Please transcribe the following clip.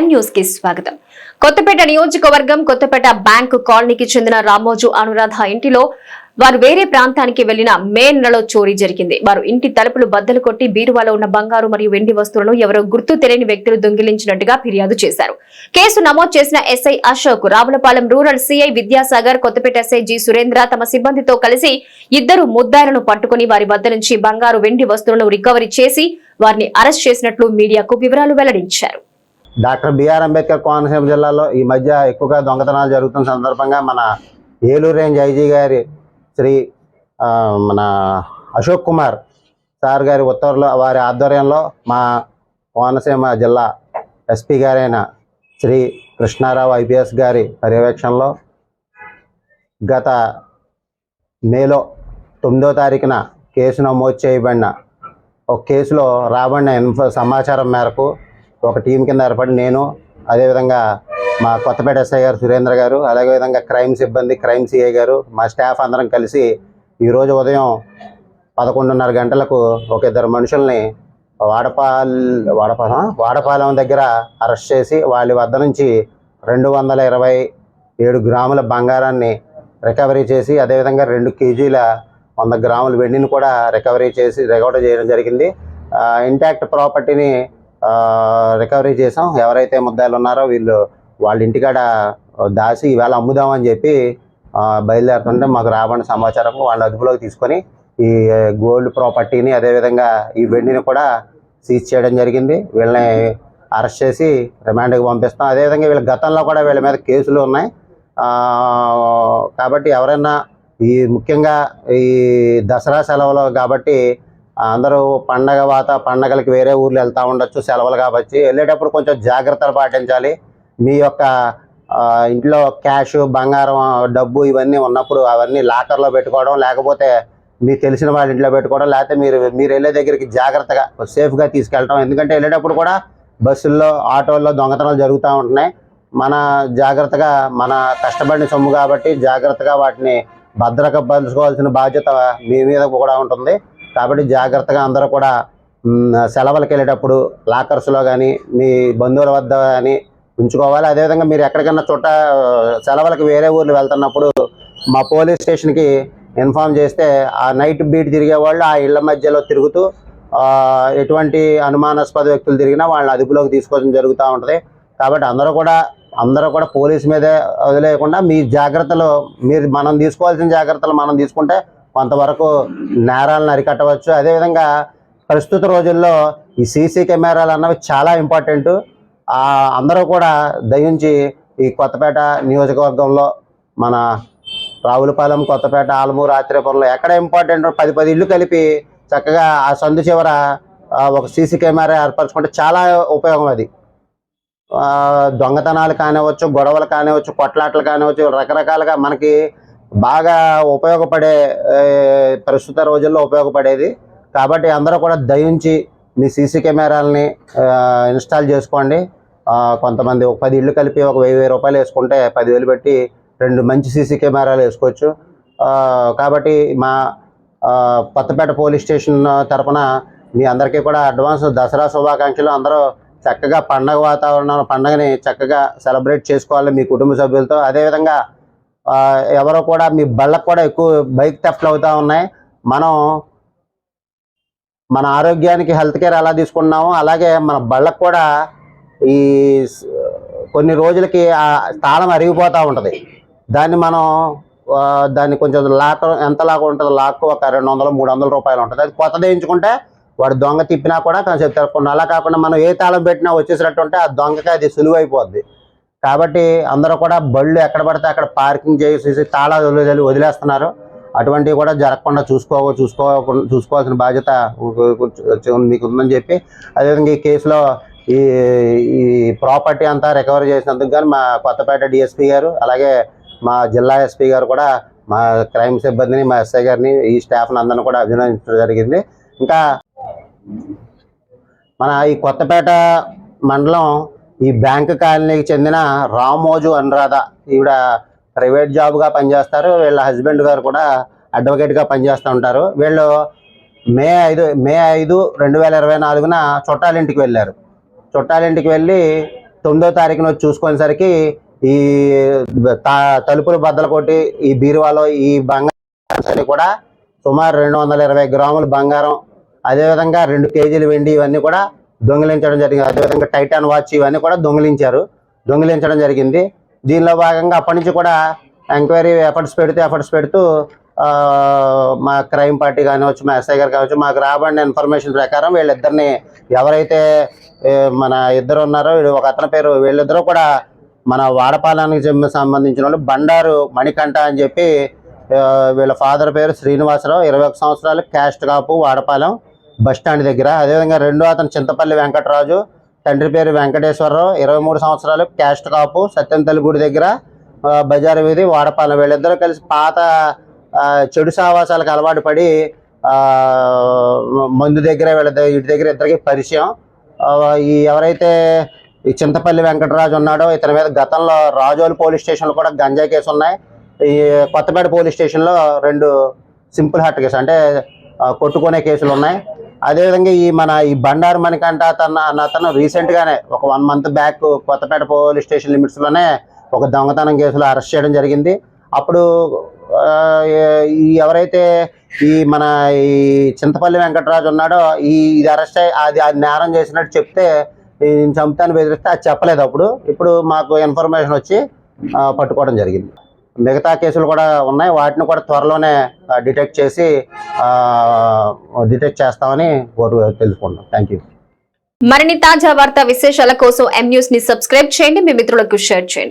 ఎం న్యూస్కి స్వాగతం. కొత్తపేట నియోజకవర్గం కొత్తపేట బ్యాంకు కాలనీకి చెందిన రామోజు అనురాధ ఇంటిలో వారు వేరే ప్రాంతానికి వెళ్ళిన మే నెలలో చోరీ జరిగింది. వారు ఇంటి తలుపులు బద్దలు కొట్టి బీరువాలో ఉన్న బంగారు మరియు వెండి వస్తువులను ఎవరో గుర్తు తెలియని వ్యక్తులు దొంగిలించినట్టుగా ఫిర్యాదు చేశారు. కేసు నమోదు చేసిన SI Ashok Ravulapalem rural CI Vidyasagar Kothapeta SI G Surendra తమ సిబ్బందితో కలిసి ఇద్దరు ముద్దాయిలను పట్టుకుని వారి వద్ద నుంచి బంగారు వెండి వస్తువులను రికవరీ చేసి వారిని అరెస్ట్ చేసినట్లు మీడియాకు వివరాలు వెల్లడించారు. డాక్టర్ బిఆర్ అంబేద్కర్ కోనసీమ జిల్లాలో ఈ మధ్య ఎక్కువగా దొంగతనాలు జరుగుతున్న సందర్భంగా మన ఏలూరు రేంజ్ ఐజీ గారి శ్రీ మన అశోక్ కుమార్ సార్ గారి ఉత్తర్వులు వారి ఆధ్వర్యంలో మా కోనసీమ జిల్లా ఎస్పీ గారైన శ్రీ కృష్ణారావు ఐపీఎస్ గారి పర్యవేక్షణలో గత మేలో తొమ్మిదో తారీఖున కేసు నమోదు చేయబడిన ఒక కేసులో రాబడిన ఇన్ఫో సమాచారం మేరకు ఒక టీం కింద ఏర్పడి నేను అదేవిధంగా మా కొత్తపేట ఎస్ఐ గారు సురేంద్ర గారు అలాగే విధంగా క్రైమ్ సిబ్బంది క్రైమ్ సిఐ గారు మా స్టాఫ్ అందరం కలిసి ఈరోజు ఉదయం పదకొండున్నర గంటలకు ఒక ఇద్దరు మనుషుల్ని వాడపాల్ వాడపాలెం? వాడపాలెం దగ్గర అరెస్ట్ చేసి వాళ్ళ వద్ద నుంచి రెండు వందల ఇరవై ఏడు గ్రాముల బంగారాన్ని రికవరీ చేసి అదేవిధంగా రెండు కేజీల వంద గ్రాముల వెండిని కూడా రికవరీ చేసి రికవరీ చేయడం జరిగింది. ఇంటాక్ట్ ప్రాపర్టీని రికవరీ చేసాం. ఎవరైతే ముద్దాయిలు ఉన్నారో వీళ్ళు వాళ్ళ ఇంటికాడ దాచి ఈవేళ అమ్ముదామని చెప్పి బయలుదేరుతుంటే మాకు రాబడిన సమాచారం వాళ్ళ అదుపులోకి తీసుకొని ఈ గోల్డ్ ప్రాపర్టీని అదేవిధంగా ఈ వెండిని కూడా సీజ్ చేయడం జరిగింది. వీళ్ళని అరెస్ట్ చేసి రిమాండ్కి పంపిస్తాం. అదేవిధంగా వీళ్ళ గతంలో కూడా వీళ్ళ మీద కేసులు ఉన్నాయి. కాబట్టి ఎవరైనా ఈ ముఖ్యంగా ఈ దసరా సెలవులు కాబట్టి అందరూ పండగ వాత పండగలకి వేరే ఊర్లు వెళ్తూ ఉండొచ్చు సెలవులు కాబట్టి. వెళ్ళేటప్పుడు కొంచెం జాగ్రత్తలు పాటించాలి. మీ యొక్క ఇంట్లో క్యాష్ బంగారం డబ్బు ఇవన్నీ ఉన్నప్పుడు అవన్నీ లాకర్లో పెట్టుకోవడం లేకపోతే మీకు తెలిసిన వాళ్ళ ఇంట్లో పెట్టుకోవడం లేకపోతే మీరు మీరు వెళ్ళే దగ్గరికి జాగ్రత్తగా సేఫ్గా తీసుకెళ్ళడం ఎందుకంటే వెళ్ళేటప్పుడు కూడా బస్సుల్లో ఆటోల్లో దొంగతనాలు జరుగుతూ ఉంటున్నాయి. మన జాగ్రత్తగా మన కష్టపడిన సొమ్ము కాబట్టి జాగ్రత్తగా వాటిని భద్రపరచుకోవాల్సిన బాధ్యత మీ మీద కూడా ఉంటుంది. కాబట్టి జాగ్రత్తగా అందరూ కూడా సెలవులకు వెళ్ళేటప్పుడు లాకర్స్లో కానీ మీ బంధువుల వద్ద కానీ ఉంచుకోవాలి. అదేవిధంగా మీరు ఎక్కడికైనా చుట్ట సెలవులకు వేరే ఊర్లు వెళ్తున్నప్పుడు మా పోలీస్ స్టేషన్కి ఇన్ఫామ్ చేస్తే ఆ నైట్ బీట్ తిరిగే వాళ్ళు ఆ ఇళ్ళ మధ్యలో తిరుగుతూ ఎటువంటి అనుమానాస్పద వ్యక్తులు తిరిగినా వాళ్ళని అదుపులోకి తీసుకోవడం జరుగుతూ ఉంటుంది. కాబట్టి అందరూ కూడా అందరూ కూడా పోలీస్ మీదే వదిలేయకుండా మీ జాగ్రత్తలు మీరు మనం తీసుకోవాల్సిన జాగ్రత్తలు మనం తీసుకుంటే కొంతవరకు నేరాలను అరికట్టవచ్చు. అదేవిధంగా ప్రస్తుత రోజుల్లో ఈ సీసీ కెమెరాలు అన్నవి చాలా ఇంపార్టెంట్. అందరూ కూడా దయించి ఈ కొత్తపేట నియోజకవర్గంలో మన రావులపాలెం కొత్తపేట ఆలమూరు ఆత్రేయపురంలో ఎక్కడ ఇంపార్టెంట్ పది పది ఇల్లు కలిపి చక్కగా ఆ సందు చివర ఒక సీసీ కెమెరా ఏర్పరచుకుంటే చాలా ఉపయోగం అది. దొంగతనాలు కానివ్వచ్చు గొడవలు కానివ్వచ్చు కొట్లాటలు కానివ్వచ్చు రకరకాలుగా మనకి బాగా ఉపయోగపడే ప్రస్తుత రోజుల్లో ఉపయోగపడేది. కాబట్టి అందరూ కూడా దయించి మీ సీసీ కెమెరాలని ఇన్స్టాల్ చేసుకోండి. కొంతమంది ఒక పది ఇళ్ళు కలిపి ఒక వెయ్యి వెయ్యి రూపాయలు వేసుకుంటే పదివేలు పెట్టి రెండు మంచి సీసీ కెమెరాలు వేసుకోవచ్చు. కాబట్టి మా కొత్తపేట పోలీస్ స్టేషన్ తరపున మీ అందరికీ కూడా అడ్వాన్స్ దసరా శుభాకాంక్షలు. అందరూ చక్కగా పండగ వాతావరణం పండగని చక్కగా సెలబ్రేట్ చేసుకోవాలి మీ కుటుంబ సభ్యులతో. అదేవిధంగా ఎవరో కూడా మీ బళ్ళకు కూడా ఎక్కువ బైక్ తెఫ్ట్లు అవుతూ ఉన్నాయి. మనం మన ఆరోగ్యానికి హెల్త్ కేర్ ఎలా తీసుకున్నామో అలాగే మన బళ్ళకు కూడా ఈ కొన్ని రోజులకి ఆ తాళం అరిగిపోతూ ఉంటుంది. దాన్ని మనం దాన్ని కొంచెం లాక్ ఎంత లాక్ ఉంటుంది లాక్ ఒక రెండు వందలు మూడు వందల రూపాయలు ఉంటుంది. అది కొత్తది వేయించుకుంటే వాడు దొంగ తిప్పినా కూడా కొంచెం తిరగకుండా అలా కాకుండా మనం ఏ తాళం పెట్టినా వచ్చేసినట్టు ఉంటే ఆ దొంగకి అది సులువైపోద్ది. కాబట్టి అందరూ కూడా బళ్ళు ఎక్కడ పడితే అక్కడ పార్కింగ్ చేసేసి తాళాలు వదిలి వదిలేస్తున్నారు. అటువంటివి కూడా జరగకుండా చూసుకో చూసుకో చూసుకోవాల్సిన బాధ్యత మీకు ఉందని చెప్పి అదేవిధంగా ఈ కేసులో ఈ ఈ ప్రాపర్టీ అంతా రికవరీ చేసినందుకు కానీ మా కొత్తపేట డిఎస్పీ గారు అలాగే మా జిల్లా ఎస్పీ గారు కూడా మా క్రైమ్ సిబ్బందిని మా ఎస్ఐ గారిని ఈ స్టాఫ్ని అందరిని కూడా అభినందించడం జరిగింది. ఇంకా మన ఈ కొత్తపేట మండలం ఈ బ్యాంక్ కాలనీకి చెందిన రామోజు అనురాధ ఈవిడ ప్రైవేట్ జాబ్గా పనిచేస్తారు. వీళ్ళ హస్బెండ్ గారు కూడా అడ్వకేట్గా పనిచేస్తూ ఉంటారు. వీళ్ళు మే ఐదు మే ఐదు రెండు వేల ఇరవై నాలుగున చుట్టాలింటికి వెళ్ళారు. చుట్టాలింటికి వెళ్ళి తొమ్మిదో తారీఖున వచ్చి చూసుకునేసరికి ఈ తా- తలుపులు బద్దలు కొట్టి ఈ బీరువాలో ఈ బంగారం కూడా సుమారు రెండు వందల ఇరవై గ్రాముల బంగారం అదేవిధంగా రెండు కేజీలు వెండి ఇవన్నీ కూడా దొంగిలించడం జరిగింది. అదేవిధంగా టైటాన్ వాచ్ ఇవన్నీ కూడా దొంగిలించారు. దొంగిలించడం జరిగింది. దీనిలో భాగంగా అప్పటి నుంచి కూడా ఎంక్వైరీ ఎఫర్ట్స్ పెడుతూ ఎఫర్ట్స్ పెడుతూ మా క్రైమ్ పార్టీ కానివచ్చు మా ఎస్ఐ గారు కావచ్చు మాకు రాబడిన ఇన్ఫర్మేషన్ ప్రకారం వీళ్ళిద్దరిని ఎవరైతే మన ఇద్దరు ఉన్నారో వీడు ఒక అతని పేరు వీళ్ళిద్దరూ కూడా మన వాడపాలానికి సంబంధించిన వాళ్ళు బండారు మణికంఠ అని చెప్పి వీళ్ళ ఫాదర్ పేరు శ్రీనివాసరావు. ఇరవై ఒక సంవత్సరాలు caste Kapu Vadapalem. Bus stand దగ్గర. అదేవిధంగా రెండో అతను చింతపల్లి వెంకటరాజు తండ్రి పేరు వెంకటేశ్వరరావు. ఇరవై మూడు సంవత్సరాలు క్యాస్ట్ కాపు సత్యంతల్లి గుడి దగ్గర బజారు వీధి వాడపాలెం. వీళ్ళిద్దరూ కలిసి పాత చెడు సావాసాలకు అలవాటు పడి మందు దగ్గర వీళ్ళ ఇటు వీటి దగ్గర ఇద్దరికి పరిచయం. ఈ ఎవరైతే ఈ చింతపల్లి వెంకటరాజు ఉన్నాడో ఇతని మీద గతంలో రాజోలు పోలీస్ స్టేషన్లో కూడా గంజా కేసు ఉన్నాయి. ఈ కొత్తపేట పోలీస్ స్టేషన్లో రెండు సింపుల్ హార్ట్ కేసు అంటే కొట్టుకునే కేసులు ఉన్నాయి. అదేవిధంగా ఈ మన ఈ బండారు మణికంట అతను అన్న అతను రీసెంట్గానే ఒక one month back Kothapeta police station లిమిట్స్లోనే ఒక దొంగతనం కేసులో అరెస్ట్ చేయడం జరిగింది. అప్పుడు ఈ ఎవరైతే ఈ మన ఈ చింతపల్లి వెంకటరాజు ఉన్నాడో ఈ ఇది అరెస్ట్ అయ్యి అది అది నేరం చేసినట్టు చెప్తే నేను చంపుతాను బెదిరిస్తే అది చెప్పలేదు అప్పుడు. ఇప్పుడు మాకు ఇన్ఫర్మేషన్ వచ్చి పట్టుకోవడం జరిగింది. మిగతా కేసులు కూడా ఉన్నాయి. వాటిని కూడా త్వరలోనే డిటెక్ట్ చేసి డిటెక్ట్ చేస్తామని కోరు తెలుసుకుంటాం థ్యాంక్ యూ మరిన్ని తాజా వార్తా విశేషాల కోసం ఎం న్యూస్ని సబ్స్క్రైబ్ చేయండి. మీ మిత్రులకు షేర్ చేయండి.